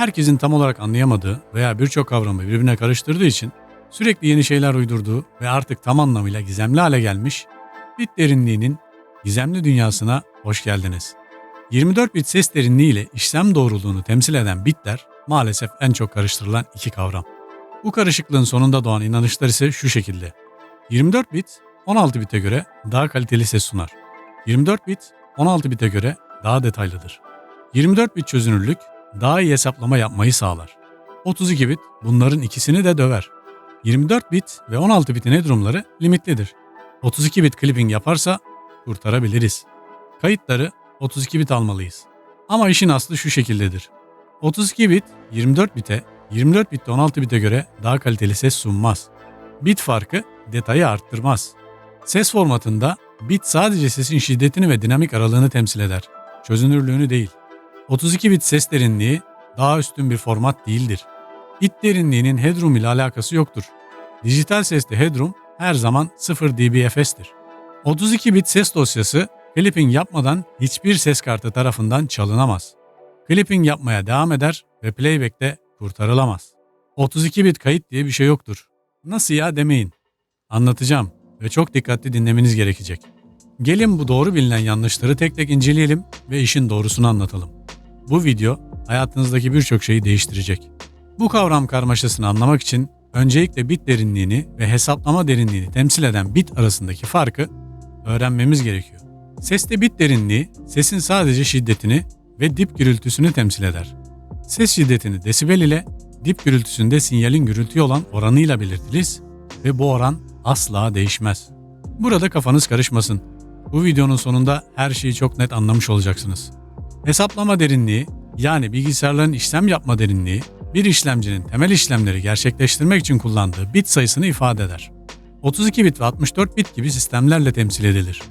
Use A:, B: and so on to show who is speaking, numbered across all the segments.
A: herkesin tam olarak anlayamadığı veya birçok kavramı birbirine karıştırdığı için sürekli yeni şeyler uydurduğu ve artık tam anlamıyla gizemli hale gelmiş bit derinliğinin gizemli dünyasına hoş geldiniz. 24 bit ses derinliği ile işlem doğruluğunu temsil eden bitler maalesef en çok karıştırılan iki kavram. Bu karışıklığın sonunda doğan inanışlar ise şu şekilde. 24 bit 16 bite göre daha kaliteli ses sunar. 24 bit 16 bite göre daha detaylıdır. 24 bit çözünürlük daha iyi hesaplama yapmayı sağlar. 32 bit bunların ikisini de döver. 24 bit ve 16 bitin headroomları limitlidir. 32 bit clipping yaparsa kurtarabiliriz. Kayıtları 32 bit almalıyız. Ama işin aslı şu şekildedir. 32 bit 24 bite, 24 bit de 16 bite göre daha kaliteli ses sunmaz. Bit farkı detayı arttırmaz. Ses formatında bit sadece sesin şiddetini ve dinamik aralığını temsil eder. Çözünürlüğünü değil. 32 bit ses derinliği daha üstün bir format değildir. Bit derinliğinin headroom ile alakası yoktur. Dijital seste headroom her zaman 0 dBFS'tir. 32 bit ses dosyası clipping yapmadan hiçbir ses kartı tarafından çalınamaz. Clipping yapmaya devam eder ve playback'te kurtarılamaz. 32 bit kayıt diye bir şey yoktur. Nasıl ya demeyin. Anlatacağım ve çok dikkatli dinlemeniz gerekecek. Gelin bu doğru bilinen yanlışları tek tek inceleyelim ve işin doğrusunu anlatalım. Bu video hayatınızdaki birçok şeyi değiştirecek. Bu kavram karmaşasını anlamak için öncelikle bit derinliğini ve hesaplama derinliğini temsil eden bit arasındaki farkı öğrenmemiz gerekiyor. Seste bit derinliği sesin sadece şiddetini ve dip gürültüsünü temsil eder. Ses şiddetini desibel ile dip gürültüsünde sinyalin gürültüye olan oranıyla belirtiriz ve bu oran asla değişmez. Burada kafanız karışmasın. Bu videonun sonunda her şeyi çok net anlamış olacaksınız. Hesaplama derinliği yani bilgisayarların işlem yapma derinliği bir işlemcinin temel işlemleri gerçekleştirmek için kullandığı bit sayısını ifade eder. 32 bit ve 64 bit gibi sistemlerle temsil edilir.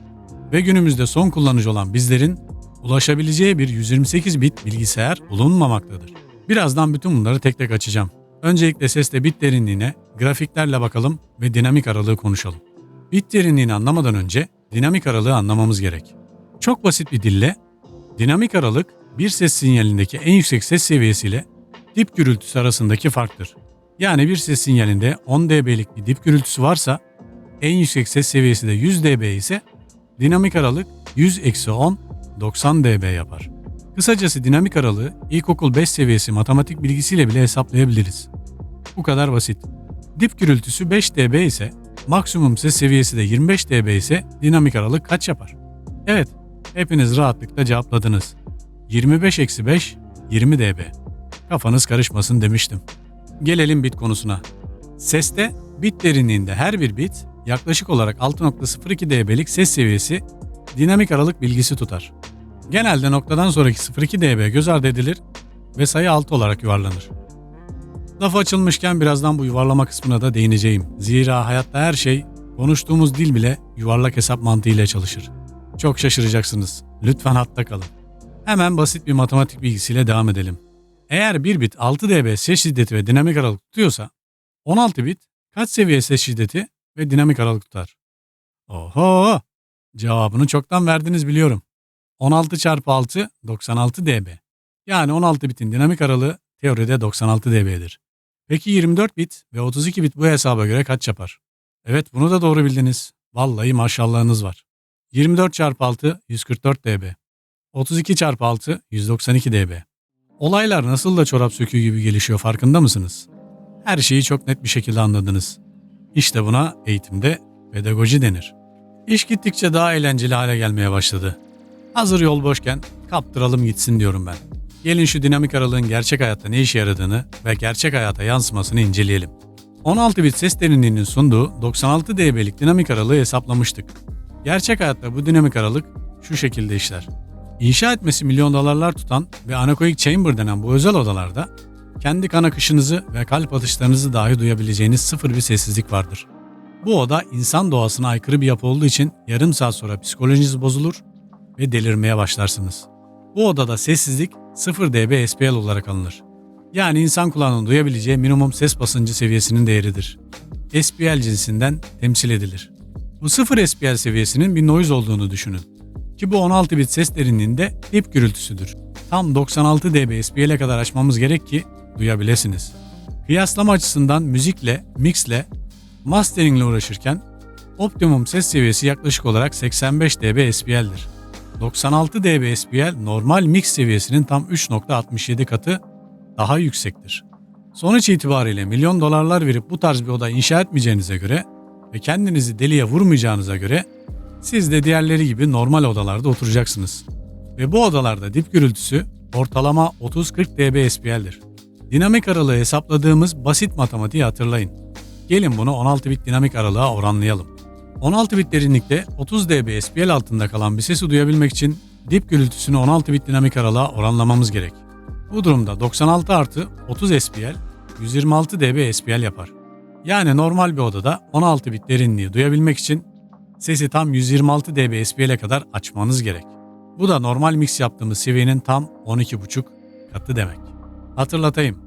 A: Ve günümüzde son kullanıcı olan bizlerin ulaşabileceği bir 128 bit bilgisayar bulunmamaktadır. Birazdan bütün bunları tek tek açacağım. Öncelikle seste bit derinliğine grafiklerle bakalım ve dinamik aralığı konuşalım. Bit derinliğini anlamadan önce dinamik aralığı anlamamız gerek. Çok basit bir dille dinamik aralık bir ses sinyalindeki en yüksek ses seviyesiyle dip gürültüsü arasındaki farktır. Yani bir ses sinyalinde 10 dB'lik bir dip gürültüsü varsa en yüksek ses seviyesi de 100 dB ise dinamik aralık 100-10 90 dB yapar. Kısacası dinamik aralığı ilkokul 5 seviyesi matematik bilgisiyle bile hesaplayabiliriz. Bu kadar basit. Dip gürültüsü 5 dB ise maksimum ses seviyesi de 25 dB ise dinamik aralık kaç yapar? Evet, hepiniz rahatlıkla cevapladınız. 25-5 20 dB. Kafanız karışmasın demiştim. Gelelim bit konusuna. Seste bit derinliğinde her bir bit yaklaşık olarak 6.02 dB'lik ses seviyesi dinamik aralık bilgisi tutar. Genelde noktadan sonraki 0.2 dB göz ardı edilir ve sayı 6 olarak yuvarlanır. Laf açılmışken birazdan bu yuvarlama kısmına da değineceğim. Zira hayatta her şey konuştuğumuz dil bile yuvarlak hesap mantığıyla çalışır. Çok şaşıracaksınız. Lütfen hatta kalın. Hemen basit bir matematik bilgisiyle devam edelim. Eğer bir bit 6 dB ses şiddeti ve dinamik aralık tutuyorsa 16 bit kaç seviye ses şiddeti ve dinamik aralık tutar? Oho! Cevabını çoktan verdiniz biliyorum. 16 çarpı 6 96 dB. Yani 16 bitin dinamik aralığı teoride 96 dB'dir. Peki 24 bit ve 32 bit bu hesaba göre kaç yapar? Evet bunu da doğru bildiniz. Vallahi maşallahınız var. 24 çarpı 6 144 dB. 32 çarpı 6 192 dB. Olaylar nasıl da çorap söküğü gibi gelişiyor farkında mısınız? Her şeyi çok net bir şekilde anladınız. İşte buna eğitimde pedagoji denir. İş gittikçe daha eğlenceli hale gelmeye başladı. Hazır yol boşken kaptıralım gitsin diyorum ben. Gelin şu dinamik aralığın gerçek hayatta ne işe yaradığını ve gerçek hayata yansımasını inceleyelim. 16 bit ses derinliğinin sunduğu 96 dB'lik dinamik aralığı hesaplamıştık. Gerçek hayatta bu dinamik aralık şu şekilde işler. İnşa etmesi milyon dolarlar tutan ve anechoic chamber denen bu özel odalarda kendi kan akışınızı ve kalp atışlarınızı dahi duyabileceğiniz sıfır bir sessizlik vardır. Bu oda insan doğasına aykırı bir yapı olduğu için yarım saat sonra psikolojiniz bozulur ve delirmeye başlarsınız. Bu odada sessizlik 0 dB SPL olarak alınır. Yani insan kulağının duyabileceği minimum ses basıncı seviyesinin değeridir. SPL cinsinden temsil edilir. Bu 0 SPL seviyesinin bir noise olduğunu düşünün. Ki bu 16 bit ses derinliğinde dip gürültüsüdür. tam 96 dB SPL'e kadar açmamız gerek ki duyabilirsiniz. Kıyaslama açısından müzikle, mixle, masteringle uğraşırken optimum ses seviyesi yaklaşık olarak 85 dB SPL'dir. 96 dB SPL normal mix seviyesinin tam 3.67 katı daha yüksektir. Sonuç itibariyle milyon dolarlar verip bu tarz bir oda inşa etmeyeceğinize göre ve kendinizi deliye vurmayacağınıza göre siz de diğerleri gibi normal odalarda oturacaksınız. Ve bu odalarda dip gürültüsü ortalama 30-40 dB SPL'dir. Dinamik aralığı hesapladığımız basit matematiği hatırlayın. Gelin bunu 16 bit dinamik aralığa oranlayalım. 16 bit derinlikte 30 dB SPL altında kalan bir sesi duyabilmek için dip gürültüsünü 16 bit dinamik aralığa oranlamamız gerek. Bu durumda 96 artı 30 SPL 126 dB SPL yapar. Yani normal bir odada 16 bit derinliği duyabilmek için sesi tam 126 dB SPL'e kadar açmanız gerek. Bu da normal mix yaptığımız seviyenin tam 12,5 katı demek. Hatırlatayım.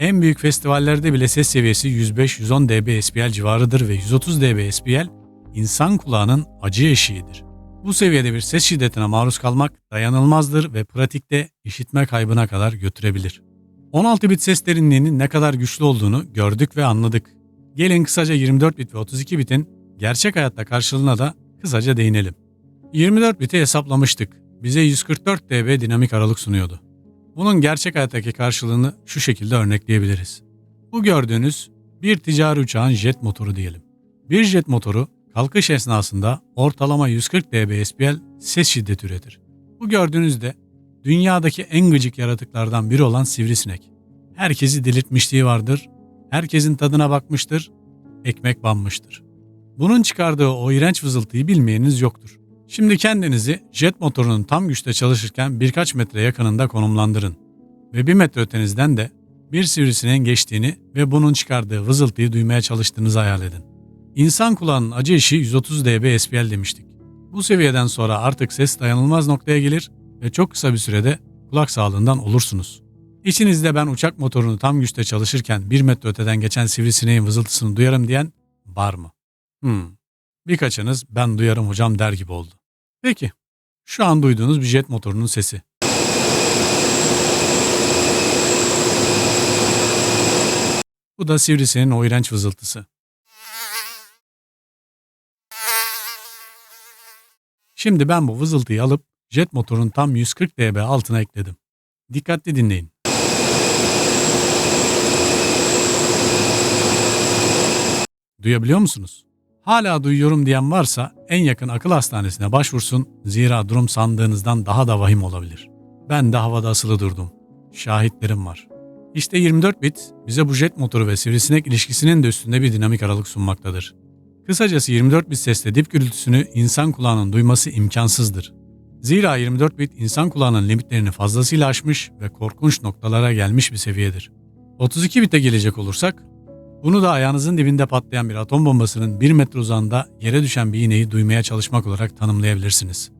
A: En büyük festivallerde bile ses seviyesi 105-110 dB SPL civarıdır ve 130 dB SPL insan kulağının acı eşiğidir. Bu seviyede bir ses şiddetine maruz kalmak dayanılmazdır ve pratikte işitme kaybına kadar götürebilir. 16 bit ses derinliğinin ne kadar güçlü olduğunu gördük ve anladık. Gelin kısaca 24 bit ve 32 bitin gerçek hayatta karşılığına da kısaca değinelim. 24 biti hesaplamıştık. Bize 144 dB dinamik aralık sunuyordu. Bunun gerçek hayattaki karşılığını şu şekilde örnekleyebiliriz. Bu gördüğünüz bir ticari uçağın jet motoru diyelim. Bir jet motoru kalkış esnasında ortalama 140 dB SPL ses şiddeti üretir. Bu gördüğünüzde dünyadaki en gıcık yaratıklardan biri olan sivrisinek. Herkesi delirtmişliği vardır, herkesin tadına bakmıştır, ekmek banmıştır. Bunun çıkardığı o iğrenç vızıltıyı bilmeyeniniz yoktur. Şimdi kendinizi jet motorunun tam güçte çalışırken birkaç metre yakınında konumlandırın ve bir metre ötenizden de bir sivrisineğin geçtiğini ve bunun çıkardığı vızıltıyı duymaya çalıştığınızı hayal edin. İnsan kulağının acı eşiği 130 dB SPL demiştik. Bu seviyeden sonra artık ses dayanılmaz noktaya gelir ve çok kısa bir sürede kulak sağlığından olursunuz. İçinizde ben uçak motorunu tam güçte çalışırken bir metre öteden geçen sivrisineğin vızıltısını duyarım diyen var mı? Hmm. Birkaçınız ben duyarım hocam der gibi oldu. Peki, şu an duyduğunuz bir jet motorunun sesi. Bu da sivrisineğin o iğrenç vızıltısı. Şimdi ben bu vızıltıyı alıp jet motorun tam 140 dB altına ekledim. Dikkatli dinleyin. Duyabiliyor musunuz? Hala duyuyorum diyen varsa en yakın akıl hastanesine başvursun zira durum sandığınızdan daha da vahim olabilir. Ben de havada asılı durdum. Şahitlerim var. İşte 24 bit bize bu jet motoru ve sivrisinek ilişkisinin de üstünde bir dinamik aralık sunmaktadır. Kısacası 24 bit sesle dip gürültüsünü insan kulağının duyması imkansızdır. Zira 24 bit insan kulağının limitlerini fazlasıyla aşmış ve korkunç noktalara gelmiş bir seviyedir. 32 bite gelecek olursak, bunu da ayağınızın dibinde patlayan bir atom bombasının 1 metre uzağında yere düşen bir iğneyi duymaya çalışmak olarak tanımlayabilirsiniz.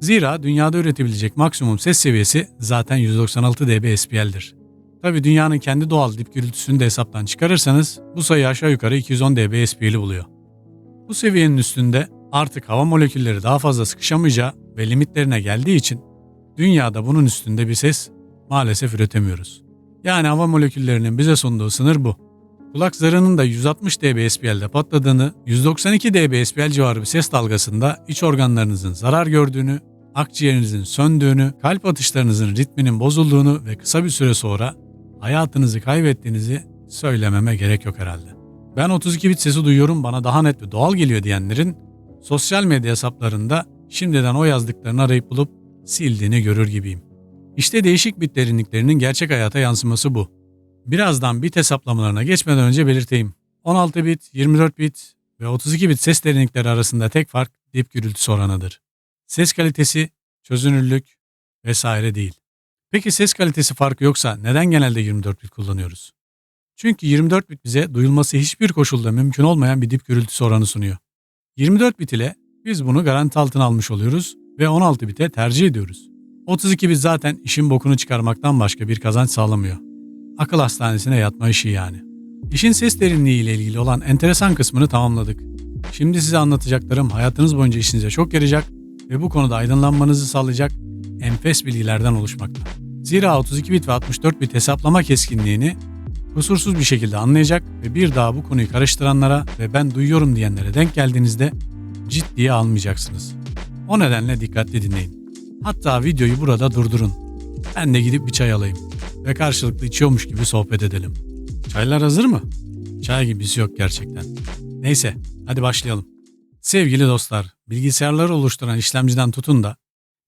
A: Zira dünyada üretebilecek maksimum ses seviyesi zaten 196 dB SPL'dir. Tabi dünyanın kendi doğal dip gürültüsünü de hesaptan çıkarırsanız bu sayı aşağı yukarı 210 dB SPL'i buluyor. Bu seviyenin üstünde artık hava molekülleri daha fazla sıkışamayacağı ve limitlerine geldiği için dünyada bunun üstünde bir ses maalesef üretemiyoruz. Yani hava moleküllerinin bize sunduğu sınır bu. Kulak zarının da 160 dB SPL'de patladığını, 192 dB SPL civarı bir ses dalgasında iç organlarınızın zarar gördüğünü, akciğerinizin söndüğünü, kalp atışlarınızın ritminin bozulduğunu ve kısa bir süre sonra hayatınızı kaybettiğinizi söylememe gerek yok herhalde. Ben 32 bit sesi duyuyorum bana daha net ve doğal geliyor diyenlerin sosyal medya hesaplarında şimdiden o yazdıklarını arayıp bulup sildiğini görür gibiyim. İşte değişik bit derinliklerinin gerçek hayata yansıması bu. Birazdan bit hesaplamalarına geçmeden önce belirteyim. 16 bit, 24 bit ve 32 bit ses derinlikleri arasında tek fark dip gürültüsü oranıdır. Ses kalitesi, çözünürlük vesaire değil. Peki ses kalitesi farkı yoksa neden genelde 24 bit kullanıyoruz? Çünkü 24 bit bize duyulması hiçbir koşulda mümkün olmayan bir dip gürültüsü oranı sunuyor. 24 bit ile biz bunu garanti altına almış oluyoruz ve 16 bite tercih ediyoruz. 32 bit zaten işin bokunu çıkarmaktan başka bir kazanç sağlamıyor. Akıl hastanesine yatma işi yani. İşin ses derinliği ile ilgili olan enteresan kısmını tamamladık. Şimdi size anlatacaklarım hayatınız boyunca işinize çok yarayacak ve bu konuda aydınlanmanızı sağlayacak enfes bilgilerden oluşmakta. Zira 32 bit ve 64 bit hesaplama keskinliğini kusursuz bir şekilde anlayacak ve bir daha bu konuyu karıştıranlara ve ben duyuyorum diyenlere denk geldiğinizde ciddiye almayacaksınız. O nedenle dikkatli dinleyin. Hatta videoyu burada durdurun. Ben de gidip bir çay alayım ve karşılıklı içiyormuş gibi sohbet edelim. Çaylar hazır mı? Çay gibisi yok gerçekten. Neyse, hadi başlayalım. Sevgili dostlar, bilgisayarları oluşturan işlemciden tutun da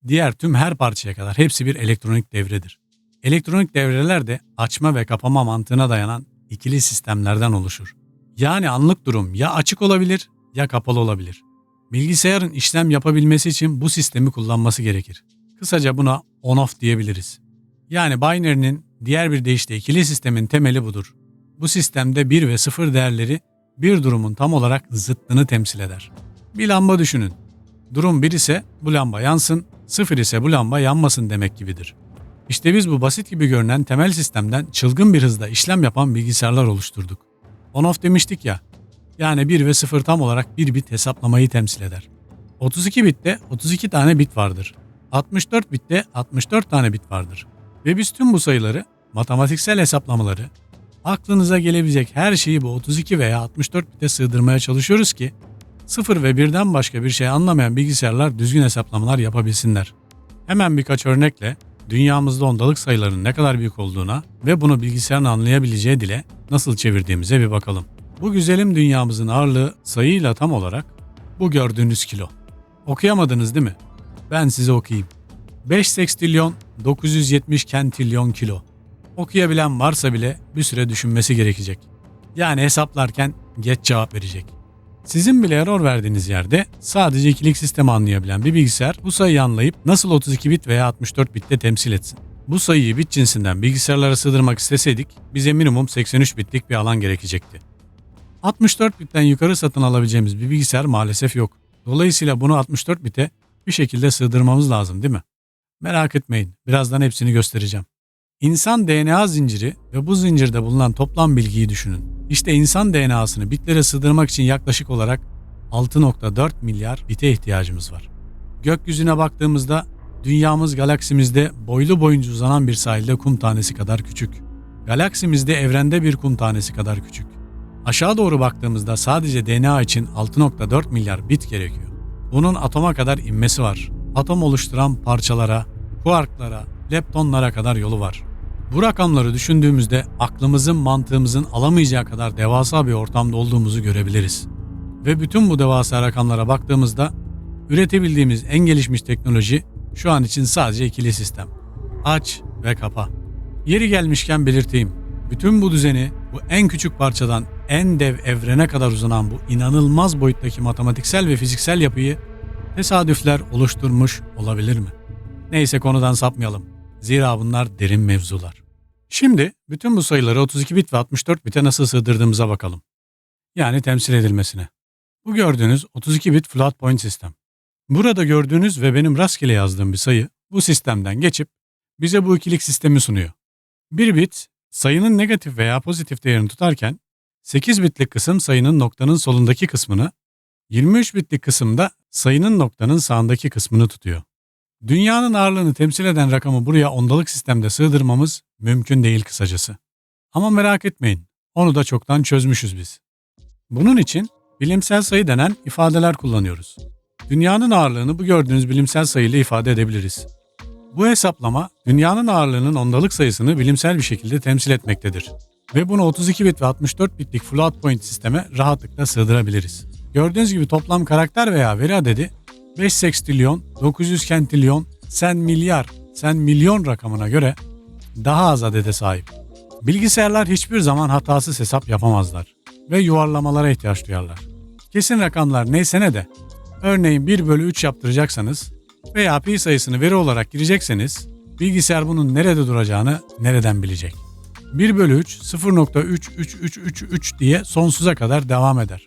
A: diğer tüm her parçaya kadar hepsi bir elektronik devredir. Elektronik devreler de açma ve kapama mantığına dayanan ikili sistemlerden oluşur. Yani anlık durum ya açık olabilir ya kapalı olabilir. Bilgisayarın işlem yapabilmesi için bu sistemi kullanması gerekir. Kısaca buna on-off diyebiliriz. Yani binary'nin diğer bir deyişle ikili sistemin temeli budur. Bu sistemde 1 ve 0 değerleri bir durumun tam olarak zıttını temsil eder. Bir lamba düşünün. Durum 1 ise bu lamba yansın, 0 ise bu lamba yanmasın demek gibidir. İşte biz bu basit gibi görünen temel sistemden çılgın bir hızda işlem yapan bilgisayarlar oluşturduk. On-off demiştik ya, yani 1 ve 0 tam olarak 1 bit hesaplamayı temsil eder. 32 bitte 32 tane bit vardır. 64 bitte 64 tane bit vardır. Ve biz tüm bu sayıları, matematiksel hesaplamaları, aklınıza gelebilecek her şeyi bu 32 veya 64 bite sığdırmaya çalışıyoruz ki 0 ve 1'den başka bir şey anlamayan bilgisayarlar düzgün hesaplamalar yapabilsinler. Hemen birkaç örnekle dünyamızda ondalık sayılarının ne kadar büyük olduğuna ve bunu bilgisayarın anlayabileceği dile nasıl çevirdiğimize bir bakalım. Bu güzelim dünyamızın ağırlığı sayıyla tam olarak bu gördüğünüz kilo. Okuyamadınız değil mi? Ben size okuyayım. 5 sextilyon 970 kentilyon kilo. Okuyabilen varsa bile bir süre düşünmesi gerekecek. Yani hesaplarken geç cevap verecek. Sizin bile error verdiğiniz yerde sadece ikilik sistemi anlayabilen bir bilgisayar bu sayıyı anlayıp nasıl 32 bit veya 64 bitte temsil etsin. Bu sayıyı bit cinsinden bilgisayarlara sığdırmak isteseydik bize minimum 83 bitlik bir alan gerekecekti. 64 bitten yukarı satın alabileceğimiz bir bilgisayar maalesef yok. Dolayısıyla bunu 64 bite bir şekilde sığdırmamız lazım değil mi? Merak etmeyin, birazdan hepsini göstereceğim. İnsan DNA zinciri ve bu zincirde bulunan toplam bilgiyi düşünün. İşte insan DNA'sını bitlere sığdırmak için yaklaşık olarak 6.4 milyar bite ihtiyacımız var. Gökyüzüne baktığımızda dünyamız galaksimizde boylu boyunca uzanan bir sahilde kum tanesi kadar küçük. Galaksimizde evrende bir kum tanesi kadar küçük. Aşağı doğru baktığımızda sadece DNA için 6.4 milyar bit gerekiyor. Bunun atoma kadar inmesi var. Atom oluşturan parçalara, kuarklara, leptonlara kadar yolu var. Bu rakamları düşündüğümüzde aklımızın mantığımızın alamayacağı kadar devasa bir ortamda olduğumuzu görebiliriz. Ve bütün bu devasa rakamlara baktığımızda üretebildiğimiz en gelişmiş teknoloji şu an için sadece ikili sistem. Aç ve kapa. Yeri gelmişken belirteyim. Bütün bu düzeni bu en küçük parçadan en dev evrene kadar uzanan bu inanılmaz boyuttaki matematiksel ve fiziksel yapıyı tesadüfler oluşturmuş olabilir mi? Neyse konudan sapmayalım. Zira bunlar derin mevzular. Şimdi bütün bu sayıları 32 bit ve 64 bite nasıl sığdırdığımıza bakalım. Yani temsil edilmesine. Bu gördüğünüz 32 bit float point sistem. Burada gördüğünüz ve benim rastgele yazdığım bir sayı bu sistemden geçip bize bu ikilik sistemi sunuyor. Bir bit sayının negatif veya pozitif değerini tutarken 8 bitlik kısım sayının noktanın solundaki kısmını, 23 bitlik kısımda sayının noktanın sağındaki kısmını tutuyor. Dünyanın ağırlığını temsil eden rakamı buraya ondalık sistemde sığdırmamız mümkün değil kısacası. Ama merak etmeyin, onu da çoktan çözmüşüz biz. Bunun için bilimsel sayı denen ifadeler kullanıyoruz. Dünyanın ağırlığını bu gördüğünüz bilimsel sayıyla ifade edebiliriz. Bu hesaplama dünyanın ağırlığının ondalık sayısını bilimsel bir şekilde temsil etmektedir. Ve bunu 32 bit ve 64 bitlik float point sisteme rahatlıkla sığdırabiliriz. Gördüğünüz gibi toplam karakter veya veri adedi 5 sextilyon, 900 kentilyon, sen milyar, sen milyon rakamına göre daha az adede sahip. Bilgisayarlar hiçbir zaman hatasız hesap yapamazlar ve yuvarlamalara ihtiyaç duyarlar. Kesin rakamlar neyse ne de, örneğin 1 bölü 3 yaptıracaksanız veya pi sayısını veri olarak girecekseniz bilgisayar bunun nerede duracağını nereden bilecek? 1 bölü 3 0.33333 diye sonsuza kadar devam eder.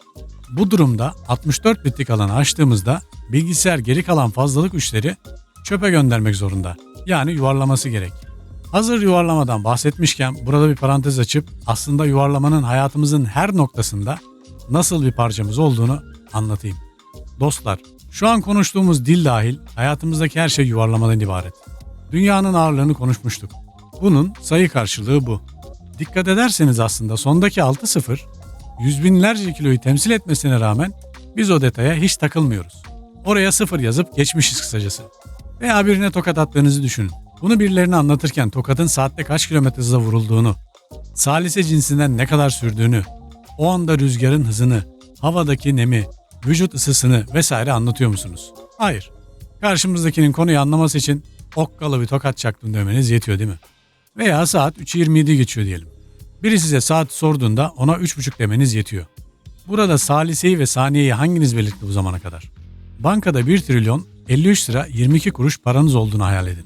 A: Bu durumda 64 bitlik alanı açtığımızda bilgisayar geri kalan fazlalık üçleri çöpe göndermek zorunda. Yani yuvarlaması gerek. Hazır yuvarlamadan bahsetmişken burada bir parantez açıp aslında yuvarlamanın hayatımızın her noktasında nasıl bir parçamız olduğunu anlatayım. Dostlar, şu an konuştuğumuz dil dahil hayatımızdaki her şey yuvarlamadan ibaret. Dünyanın ağırlığını konuşmuştuk. Bunun sayı karşılığı bu. Dikkat ederseniz aslında sondaki 6 sıfır yüz binlerce kiloyu temsil etmesine rağmen biz o detaya hiç takılmıyoruz. Oraya sıfır yazıp geçmişiz kısacası. Veya birine tokat attığınızı düşünün. Bunu birilerine anlatırken tokatın saatte kaç kilometre hızla vurulduğunu, salise cinsinden ne kadar sürdüğünü, o anda rüzgarın hızını, havadaki nemi, vücut ısısını vesaire anlatıyor musunuz? Hayır. Karşımızdakinin konuyu anlaması için okkalı bir tokat çaktım demeniz yetiyor değil mi? Veya saat 3.27 geçiyor diyelim. Biri size saat sorduğunda ona 3.30 demeniz yetiyor. Burada saliseyi ve saniyeyi hanginiz belirtti bu zamana kadar? Bankada 1 trilyon 53 lira 22 kuruş paranız olduğunu hayal edin.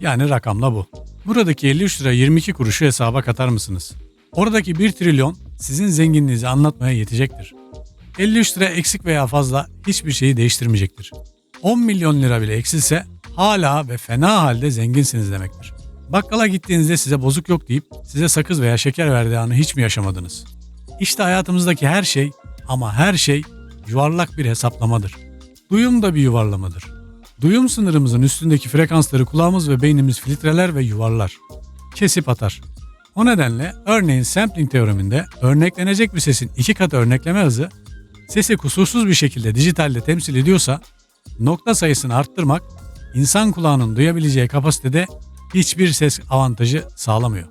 A: Yani rakamla bu. Buradaki 53 lira 22 kuruşu hesaba katar mısınız? Oradaki 1 trilyon sizin zenginliğinizi anlatmaya yetecektir. 53 lira eksik veya fazla hiçbir şeyi değiştirmeyecektir. 10 milyon lira bile eksilse hala ve fena halde zenginsiniz demektir. Bakkala gittiğinizde size bozuk yok deyip size sakız veya şeker verdiği anı hiç mi yaşamadınız? İşte hayatımızdaki her şey ama her şey yuvarlak bir hesaplamadır. Duyum da bir yuvarlamadır. Duyum sınırımızın üstündeki frekansları kulağımız ve beynimiz filtreler ve yuvarlar. Kesip atar. O nedenle örneğin sampling teoreminde örneklenecek bir sesin iki katı örnekleme hızı sesi kusursuz bir şekilde dijitalde temsil ediyorsa nokta sayısını arttırmak insan kulağının duyabileceği kapasitede hiçbir ses avantajı sağlamıyor.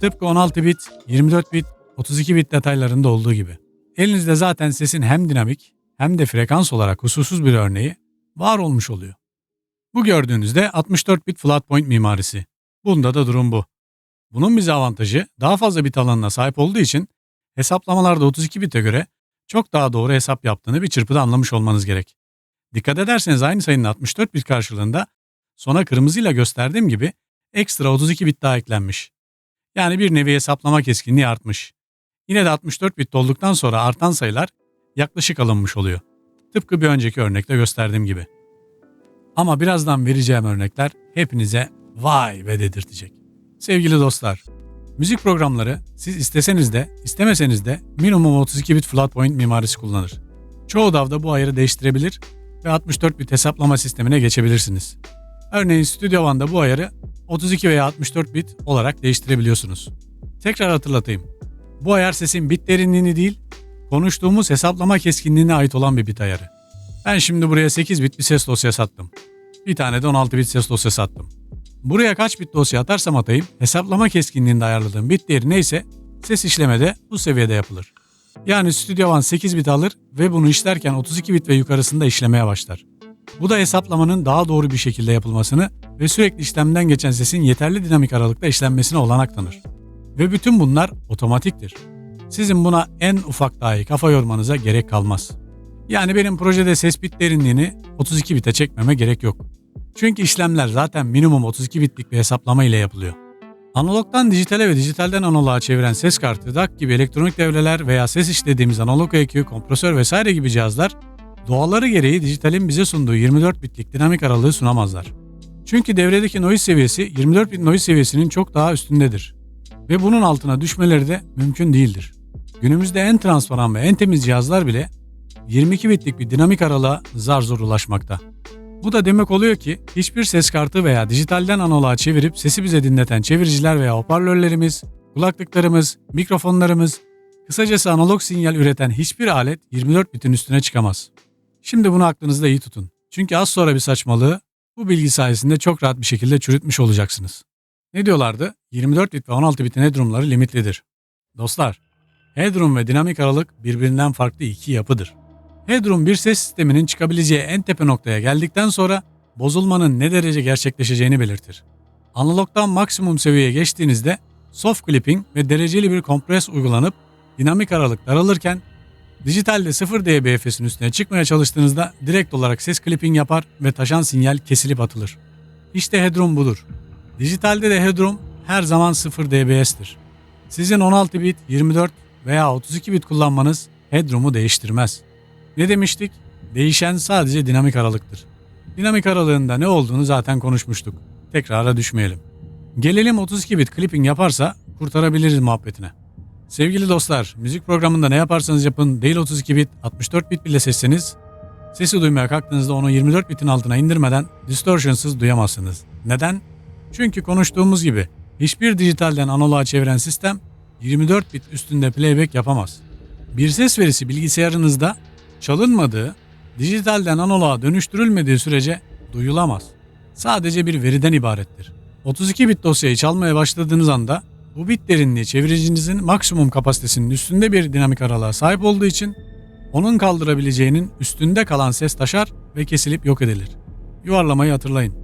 A: Tıpkı 16 bit, 24 bit, 32 bit detaylarında olduğu gibi. Elinizde zaten sesin hem dinamik hem de frekans olarak kusursuz bir örneği var olmuş oluyor. Bu gördüğünüzde 64 bit flat point mimarisi. Bunda da durum bu. Bunun bize avantajı daha fazla bit alanına sahip olduğu için hesaplamalarda 32 bite göre çok daha doğru hesap yaptığını bir çırpıda anlamış olmanız gerek. Dikkat ederseniz aynı sayının 64 bit karşılığında sona kırmızıyla gösterdiğim gibi ekstra 32 bit daha eklenmiş. Yani bir nevi hesaplama keskinliği artmış. Yine de 64 bit olduktan sonra artan sayılar yaklaşık alınmış oluyor. Tıpkı bir önceki örnekte gösterdiğim gibi. Ama birazdan vereceğim örnekler hepinize vay be dedirtecek. Sevgili dostlar, müzik programları siz isteseniz de istemeseniz de minimum 32 bit flat point mimarisi kullanır. Çoğu DAW'da bu ayarı değiştirebilir ve 64 bit hesaplama sistemine geçebilirsiniz. Örneğin Studio One'da bu ayarı 32 veya 64 bit olarak değiştirebiliyorsunuz. Tekrar hatırlatayım. Bu ayar sesin bit derinliğini değil, konuştuğumuz hesaplama keskinliğine ait olan bir bit ayarı. Ben şimdi buraya 8 bit bir ses dosyası attım. Bir tane de 16 bit ses dosyası attım. Buraya kaç bit dosya atarsam atayım hesaplama keskinliğinde ayarladığım bit değeri neyse ses işlemede bu seviyede yapılır. Yani Studio One 8 bit alır ve bunu işlerken 32 bit ve yukarısında işlemeye başlar. Bu da hesaplamanın daha doğru bir şekilde yapılmasını ve sürekli işlemden geçen sesin yeterli dinamik aralıkta işlenmesine olanak tanır. Ve bütün bunlar otomatiktir. Sizin buna en ufak dahi kafa yormanıza gerek kalmaz. Yani benim projede ses bit derinliğini 32 bite çekmeme gerek yok. Çünkü işlemler zaten minimum 32 bitlik bir hesaplama ile yapılıyor. Analogdan dijitale ve dijitalden analoğa çeviren ses kartı, DAC gibi elektronik devreler veya ses işlediğimiz analog EQ, kompresör vesaire gibi cihazlar doğaları gereği dijitalin bize sunduğu 24 bitlik dinamik aralığı sunamazlar. Çünkü devredeki noise seviyesi 24 bit noise seviyesinin çok daha üstündedir. Ve bunun altına düşmeleri de mümkün değildir. Günümüzde en transparan ve en temiz cihazlar bile 22 bitlik bir dinamik aralığa zar zor ulaşmakta. Bu da demek oluyor ki hiçbir ses kartı veya dijitalden analoğa çevirip sesi bize dinleten çeviriciler veya hoparlörlerimiz, kulaklıklarımız, mikrofonlarımız, kısacası analog sinyal üreten hiçbir alet 24 bitin üstüne çıkamaz. Şimdi bunu aklınızda iyi tutun. Çünkü az sonra bir saçmalığı bu bilgi sayesinde çok rahat bir şekilde çürütmüş olacaksınız. Ne diyorlardı? 24 bit ve 16 bitin headroomları limitlidir. Dostlar, headroom ve dinamik aralık birbirinden farklı iki yapıdır. Headroom bir ses sisteminin çıkabileceği en tepe noktaya geldikten sonra bozulmanın ne derece gerçekleşeceğini belirtir. Analogdan maksimum seviyeye geçtiğinizde soft clipping ve dereceli bir kompres uygulanıp dinamik aralık daralırken dijitalde 0 dBFS'in üstüne çıkmaya çalıştığınızda direkt olarak ses clipping yapar ve taşan sinyal kesilip atılır. İşte headroom budur. Dijitalde de headroom her zaman 0 dBS'tir. Sizin 16 bit, 24 veya 32 bit kullanmanız headroom'u değiştirmez. Ne demiştik? Değişen sadece dinamik aralıktır. Dinamik aralığında ne olduğunu zaten konuşmuştuk. Tekrara düşmeyelim. Gelelim 32 bit clipping yaparsa kurtarabiliriz muhabbetine. Sevgili dostlar, müzik programında ne yaparsanız yapın değil 32 bit, 64 bit bile seçseniz sesi duymaya kalktığınızda onu 24 bitin altına indirmeden distortionsız duyamazsınız. Neden? Çünkü konuştuğumuz gibi Hiçbir dijitalden analoğa çeviren sistem 24 bit üstünde playback yapamaz. Bir ses verisi bilgisayarınızda çalınmadığı, dijitalden analoğa dönüştürülmediği sürece duyulamaz. Sadece bir veriden ibarettir. 32 bit dosyayı çalmaya başladığınız anda bu bit derinliği çeviricinizin maksimum kapasitesinin üstünde bir dinamik aralığa sahip olduğu için onun kaldırabileceğinin üstünde kalan ses taşar ve kesilip yok edilir. Yuvarlamayı hatırlayın.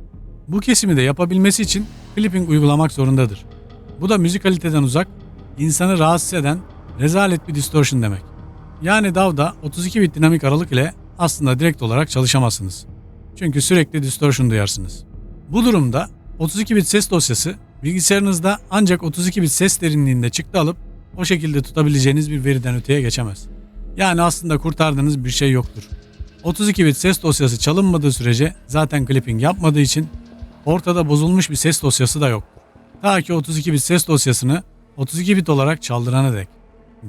A: Bu kesimi de yapabilmesi için clipping uygulamak zorundadır. Bu da müzik kaliteden uzak, insanı rahatsız eden rezalet bir distortion demek. Yani DAW'da 32 bit dinamik aralık ile aslında direkt olarak çalışamazsınız. Çünkü sürekli distortion duyarsınız. Bu durumda 32 bit ses dosyası bilgisayarınızda ancak 32 bit ses derinliğinde çıktı alıp o şekilde tutabileceğiniz bir veriden öteye geçemez. Yani aslında kurtardığınız bir şey yoktur. 32 bit ses dosyası çalınmadığı sürece zaten clipping yapmadığı için ortada bozulmuş bir ses dosyası da yok. Ta ki 32 bit ses dosyasını 32 bit olarak çaldırana dek.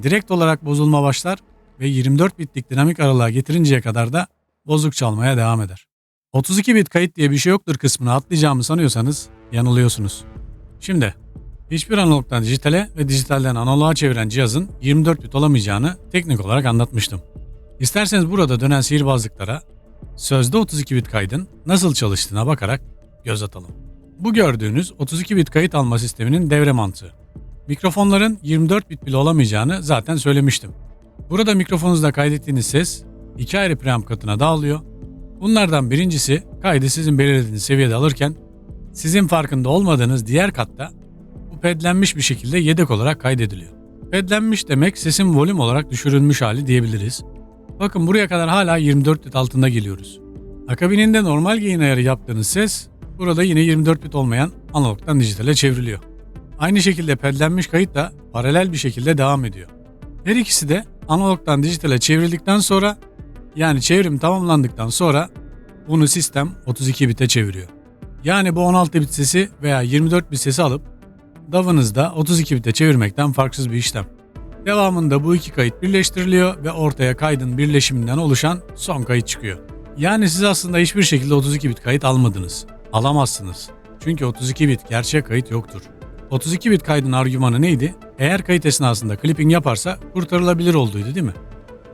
A: Direkt olarak bozulma başlar ve 24 bitlik dinamik aralığa getirinceye kadar da bozuk çalmaya devam eder. 32 bit kayıt diye bir şey yoktur kısmını atlayacağımı sanıyorsanız yanılıyorsunuz. Şimdi hiçbir analogdan dijitale ve dijitalden analoğa çeviren cihazın 24 bit olamayacağını teknik olarak anlatmıştım. İsterseniz burada dönen sihirbazlıklara sözde 32 bit kaydın nasıl çalıştığına bakarak göz atalım. Bu gördüğünüz 32 bit kayıt alma sisteminin devre mantığı. Mikrofonların 24 bit bile olamayacağını zaten söylemiştim. Burada mikrofonunuzda kaydettiğiniz ses iki ayrı preamp katına dağılıyor. Bunlardan birincisi kaydı sizin belirlediğiniz seviyede alırken sizin farkında olmadığınız diğer katta bu pedlenmiş bir şekilde yedek olarak kaydediliyor. Pedlenmiş demek sesin volüm olarak düşürülmüş hali diyebiliriz. Bakın buraya kadar hala 24 bit altında geliyoruz. Akabininde normal gain ayarı yaptığınız ses burada yine 24 bit olmayan analogdan dijitale çevriliyor. Aynı şekilde pedlenmiş kayıt da paralel bir şekilde devam ediyor. Her ikisi de analogdan dijitale çevrildikten sonra yani çevrim tamamlandıktan sonra bunu sistem 32 bite çeviriyor. Yani bu 16 bit sesi veya 24 bit sesi alıp DAW'ınızda 32 bite çevirmekten farksız bir işlem. Devamında bu iki kayıt birleştiriliyor ve ortaya kaydın birleşiminden oluşan son kayıt çıkıyor. Yani siz aslında hiçbir şekilde 32 bit kayıt almadınız. Alamazsınız. Çünkü 32 bit gerçek kayıt yoktur. 32 bit kaydın argümanı neydi? Eğer kayıt esnasında clipping yaparsa kurtarılabilir olduğuydu değil mi?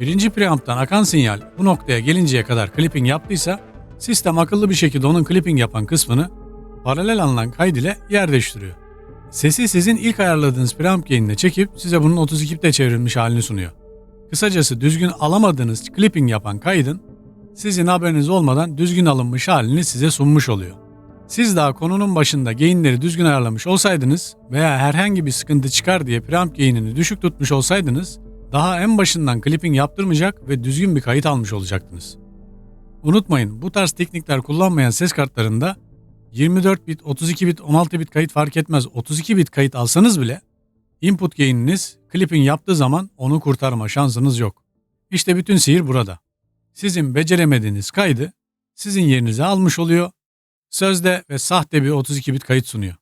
A: Birinci preamp'tan akan sinyal bu noktaya gelinceye kadar clipping yaptıysa sistem akıllı bir şekilde onun clipping yapan kısmını paralel alınan kayd ile yer değiştiriyor. Sesi sizin ilk ayarladığınız preamp gain'ine çekip size bunun 32 bite çevrilmiş halini sunuyor. Kısacası düzgün alamadığınız clipping yapan kaydın sizin haberiniz olmadan düzgün alınmış halini size sunmuş oluyor. Siz daha konunun başında gainleri düzgün ayarlamış olsaydınız veya herhangi bir sıkıntı çıkar diye preamp gainini düşük tutmuş olsaydınız daha en başından clipping yaptırmayacak ve düzgün bir kayıt almış olacaktınız. Unutmayın bu tarz teknikler kullanmayan ses kartlarında 24 bit, 32 bit, 16 bit kayıt fark etmez. 32 bit kayıt alsanız bile input gain'iniz clipping yaptığı zaman onu kurtarma şansınız yok. İşte bütün sihir burada. Sizin beceremediğiniz kaydı sizin yerinize almış oluyor. Sözde ve sahte bir 32 bit kayıt sunuyor.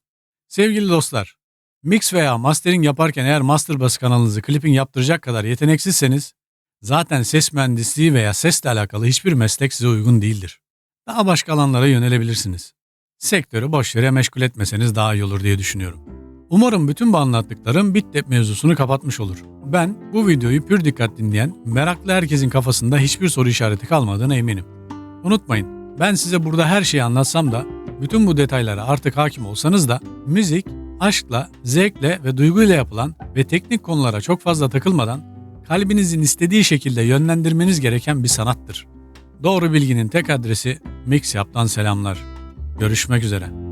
A: Sevgili dostlar, mix veya mastering yaparken eğer master bas kanalınızı clipping yaptıracak kadar yeteneksizseniz zaten ses mühendisliği veya sesle alakalı hiçbir meslek size uygun değildir. Daha başka alanlara yönelebilirsiniz sektörü boş yere meşgul etmeseniz daha iyi olur diye düşünüyorum. Umarım bütün bu anlattıklarım BitTap mevzusunu kapatmış olur. Ben bu videoyu pür dikkat dinleyen, meraklı herkesin kafasında hiçbir soru işareti kalmadığına eminim. Unutmayın, ben size burada her şeyi anlatsam da, bütün bu detaylara artık hakim olsanız da, müzik, aşkla, zevkle ve duyguyla yapılan ve teknik konulara çok fazla takılmadan, kalbinizin istediği şekilde yönlendirmeniz gereken bir sanattır. Doğru bilginin tek adresi Mix Yap'tan selamlar. Görüşmek üzere.